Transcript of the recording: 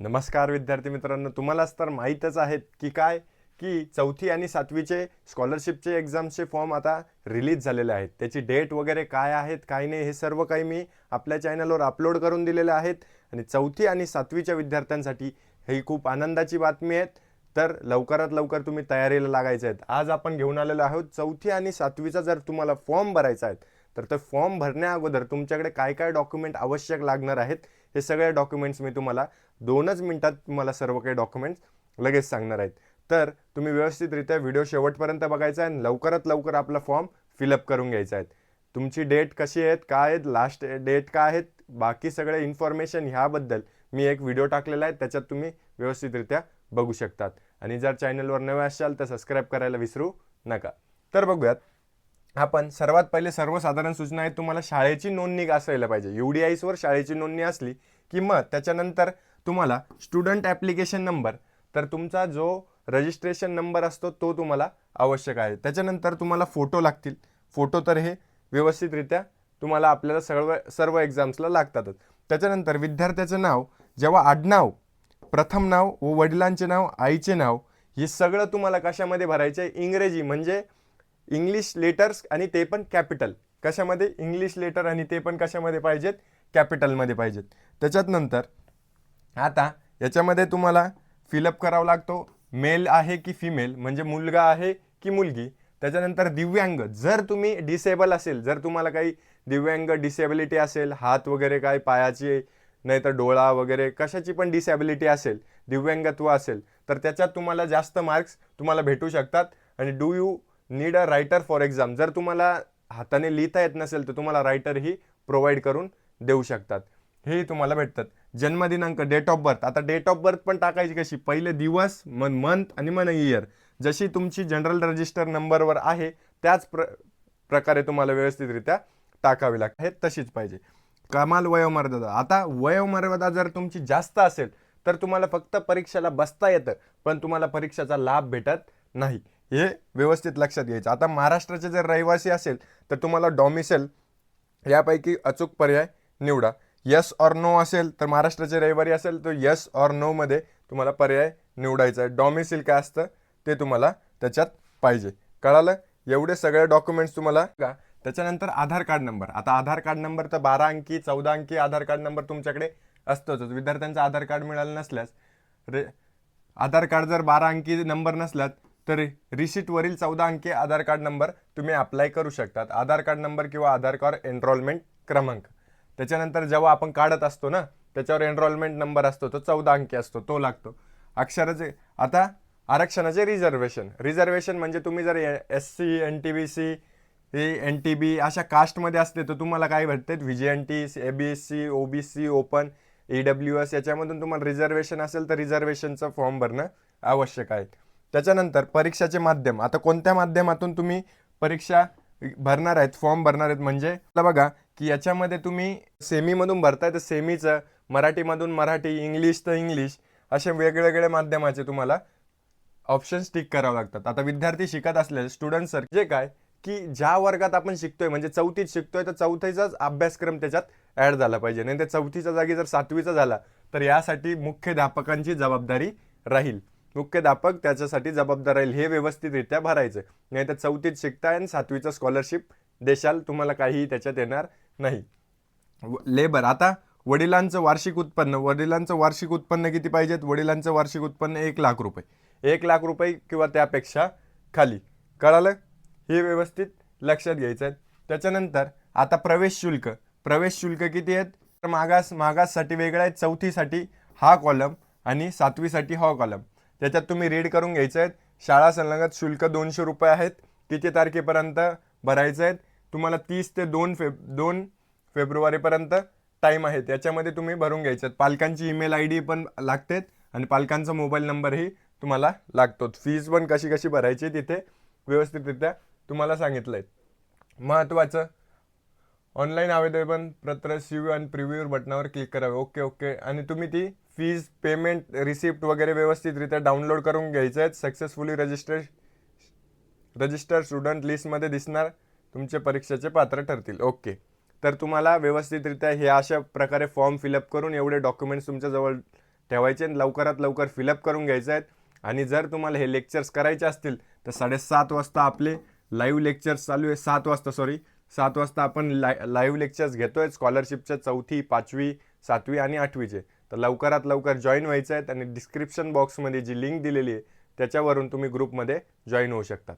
नमस्कार विद्यार्थी मित्रांनो तुम्हालाच तर माहीतच आहेत की काय? की चौथी आणि सातवीचे स्कॉलरशिपचे एक्झामचे फॉर्म आता रिलीज झालेले आहेत. त्याची डेट वगैरे काय आहेत काय नाही हे सर्व काही मी आपल्या चॅनलवर अपलोड करून दिलेले आहेत. आणि चौथी आणि सातवीच्या विद्यार्थ्यांसाठी ही खूप आनंदाची बातमी आहेत. तर लवकरात लवकर तुम्ही तयारीला लागायचे आहेत. आज आपण घेऊन आलेलो आहोत चौथी आणि सातवीचा जर तुम्हाला फॉर्म भरायचा आहे तर ते फॉर्म भरण्या अगोदर तुमच्याकडे काय काय डॉक्युमेंट आवश्यक लागणार आहेत हे सगळे डॉक्युमेंट्स मी तुम्हाला दोनच मिनटात तुम्हाला सर्व काही डॉक्युमेंट्स लगेच सांगणार आहेत. तर तुम्ही व्यवस्थितरित्या व्हिडिओ शेवटपर्यंत बघायचा आहे आणि लवकरात लवकर आपला फॉर्म फिलअप करून घ्यायचा आहे. तुमची डेट कशी आहेत काय आहेत लास्ट डेट काय आहेत बाकी सगळे इन्फॉर्मेशन ह्याबद्दल मी एक व्हिडिओ टाकलेला आहे त्याच्यात तुम्ही व्यवस्थितरित्या बघू शकतात. आणि जर चॅनलवर नवे असाल तर सबस्क्राईब करायला विसरू नका. तर बघूयात. आपण सर्वात पहिले सर्वसाधारण सूचना आहे तुम्हाला शाळेची नोंदणी असायला पाहिजे. यू डी आयसवर शाळेची नोंदणी असली की मग त्याच्यानंतर तुम्हाला स्टुडंट ॲप्लिकेशन नंबर तर तुमचा जो रजिस्ट्रेशन नंबर असतो तो तुम्हाला आवश्यक आहे. त्याच्यानंतर तुम्हाला फोटो लागतील. फोटो तर हे व्यवस्थितरित्या तुम्हाला आपल्याला सर्व सर्व एक्झाम्सला लागतातच. त्याच्यानंतर विद्यार्थ्याचं नाव जेव्हा आडनाव प्रथम नाव व वडिलांचे नाव आईचे नाव हे सगळं तुम्हाला कशामध्ये भरायचं आहे? इंग्रजी म्हणजे इंग्लिश लेटर्स आणि ते पण कॅपिटल कशामध्ये? इंग्लिश लेटर आणि ते पण कशामध्ये पाहिजेत? कॅपिटलमध्ये पाहिजेत. त्याच्यात नंतर आता याच्यामध्ये तुम्हाला फिलअप करावा लागतो. मेल आहे की फिमेल म्हणजे मुलगा आहे की मुलगी? त्याच्यानंतर दिव्यांग. जर तुम्ही डिसेबल असेल जर तुम्हाला काही दिव्यांग डिसेबिलिटी असेल हात वगैरे काय पायाची नाही तर डोळा वगैरे कशाची पण डिसेबिलिटी असेल दिव्यांगत्व असेल तर त्याच्यात तुम्हाला जास्त मार्क्स तुम्हाला भेटू शकतात. आणि do you need a writer for exam जर तुम्हाला हाताने लिहिता येत नसेल तर तुम्हाला रायटरही प्रोव्हाइड करून देऊ शकतात. हेही तुम्हाला भेटतात. जन्मदिनांक डेट ऑफ बर्थ आता डेट ऑफ बर्थ पण टाकायची कशी? पहिले दिवस मन मंथ आणि मन इयर जशी तुमची जनरल रजिस्टर नंबरवर आहे त्याच प्र प्रकारे तुम्हाला व्यवस्थितरित्या टाकावी लागते हे तशीच पाहिजे. कमाल वयोमर्यादा. आता वयोमर्यादा जर तुमची जास्त असेल तर तुम्हाला फक्त परीक्षेला बसता येतं पण तुम्हाला परीक्षेचा लाभ भेटत नाही. हे व्यवस्थित लक्षात घ्यायचं. आता महाराष्ट्राचे जर रहिवासी असेल तर तुम्हाला डॉमिसेल यापैकी अचूक पर्याय निवडा. यस ऑर नो असेल तर महाराष्ट्राचे रहिवारी असेल तर यस ऑर नोमध्ये तुम्हाला पर्याय निवडायचा आहे. डॉमिसिल काय असतं ते तुम्हाला त्याच्यात पाहिजे. कळालं? एवढे सगळे डॉक्युमेंट्स तुम्हाला का त्याच्यानंतर आधार कार्ड नंबर. आता आधार कार्ड नंबर तर बारा अंकी चौदा अंकी आधार कार्ड नंबर तुमच्याकडे असतोच. विद्यार्थ्यांचं आधार कार्ड मिळालं नसल्यास रे आधार कार्ड जर बारा अंकी नंबर नसल्यात तर रिसिटवरील चौदा अंकी आधार कार्ड नंबर तुम्ही अप्लाय करू शकतात. आधार कार्ड नंबर किंवा आधार कार्ड एनरोलमेंट क्रमांक. त्याच्यानंतर जेव्हा आपण काढत असतो ना त्याच्यावर एनरोलमेंट नंबर असतो तो चौदा अंकी असतो तो लागतो. अक्षराचे आता आरक्षणाचे रिझर्वेशन रिझर्वेशन म्हणजे तुम्ही जर S C N T B C A N T B अशा कास्टमध्ये असते तर तुम्हाला काय भेटते V G N T A B S C O B C open E W S याच्यामधून तुम्हाला रिझर्वेशन असेल तर रिझर्वेशनचं फॉर्म भरणं आवश्यक आहे. त्याच्यानंतर परीक्षाचे माध्यम. आता कोणत्या माध्यमातून तुम्ही परीक्षा भरणार आहेत फॉर्म भरणार आहेत? म्हणजे बघा की याच्यामध्ये तुम्ही सेमीमधून भरताय तर सेमीचं मराठीमधून मराठी इंग्लिश तर इंग्लिश असे वेगवेगळे माध्यमाचे तुम्हाला ऑप्शन्स टिक करावं लागतात. आता विद्यार्थी शिकत असलेले स्टुडंट सर जे काय की ज्या वर्गात आपण शिकतोय म्हणजे चौथीत शिकतोय तर चौथीचाच अभ्यासक्रम त्याच्यात ॲड झाला पाहिजे. नाही तर चौथीच्या जागी जर सातवीचा झाला तर यासाठी मुख्याध्यापकांची जबाबदारी राहील. मुख्याध्यापक त्याच्यासाठी जबाबदार राहील. हे व्यवस्थितरित्या भरायचं नाही तर चौथीत शिकताय आणि सातवीचं स्कॉलरशिप देशाल तुम्हाला काहीही त्याच्यात येणार नाही. लेबर आता वडिलांचं वार्षिक उत्पन्न वडिलांचं वार्षिक उत्पन्न किती पाहिजेत? वडिलांचं वार्षिक उत्पन्न एक लाख रुपये. एक लाख रुपये किंवा त्यापेक्षा खाली. कळालं? हे व्यवस्थित लक्षात घ्यायचं आहे त्याच्यानंतर आता प्रवेश शुल्क. प्रवेश शुल्क किती आहेत? तर मागास मागाससाठी वेगळा आहे. चौथीसाठी हा कॉलम आणि सातवीसाठी हा कॉलम त्याच्यात तुम्ही रीड करून घ्यायचं आहेत शाळा संलग्नत शुल्क दोनशे रुपये आहेत. किती तारखेपर्यंत भरायचं आहेत तुम्हाला तीस ते दोन फेब दोन फेब्रुवारीपर्यंत टाईम आहे. त्याच्यामध्ये तुम्ही भरून घ्यायचं पालकांची ईमेल आय डी पण लागते आणि पालकांचा मोबाईल नंबरही तुम्हाला लागतो फीज पण कशी कशी भरायची तिथे व्यवस्थितरित्या तुम्हाला सांगितलं आहे महत्त्वाचं ऑनलाईन आवेदन पत्र सीव्यू आणि प्रिव्ह्यू बटनावर क्लिक करावे. ओके ओके आणि तुम्ही ती फीज पेमेंट रिसिप्ट वगैरे व्यवस्थितरित्या डाउनलोड करून घ्यायचं आहेत. सक्सेसफुली रजिस्टर रजिस्टर स्टुडंट लिस्टमध्ये दिसणार. तुमचे परीक्षेचे पात्र ठरतील. ओके तर तुम्हाला व्यवस्थितरित्या हे अशा प्रकारे फॉर्म फिलअप करून एवढे डॉक्युमेंट्स तुमच्याजवळ ठेवायचे आणि लवकरात लवकर फिलअप करून घ्यायचे आहेत. आणि जर तुम्हाला हे लेक्चर्स करायचे असतील तर साडेसात वाजता आपले लाईव्ह लेक्चर्स चालू आहे. सात वाजता सॉरी सात वाजता आपण लाय लाईव्ह लेक्चर्स घेतोय. स्कॉलरशिपच्या चौथी पाचवी सातवी आणि आठवीचे तर लवकरात लवकर जॉईन व्हायचं आहे आणि डिस्क्रिप्शन बॉक्समध्ये जी लिंक दिलेली आहे त्याच्यावरून तुम्ही ग्रुपमध्ये जॉईन होऊ शकतात.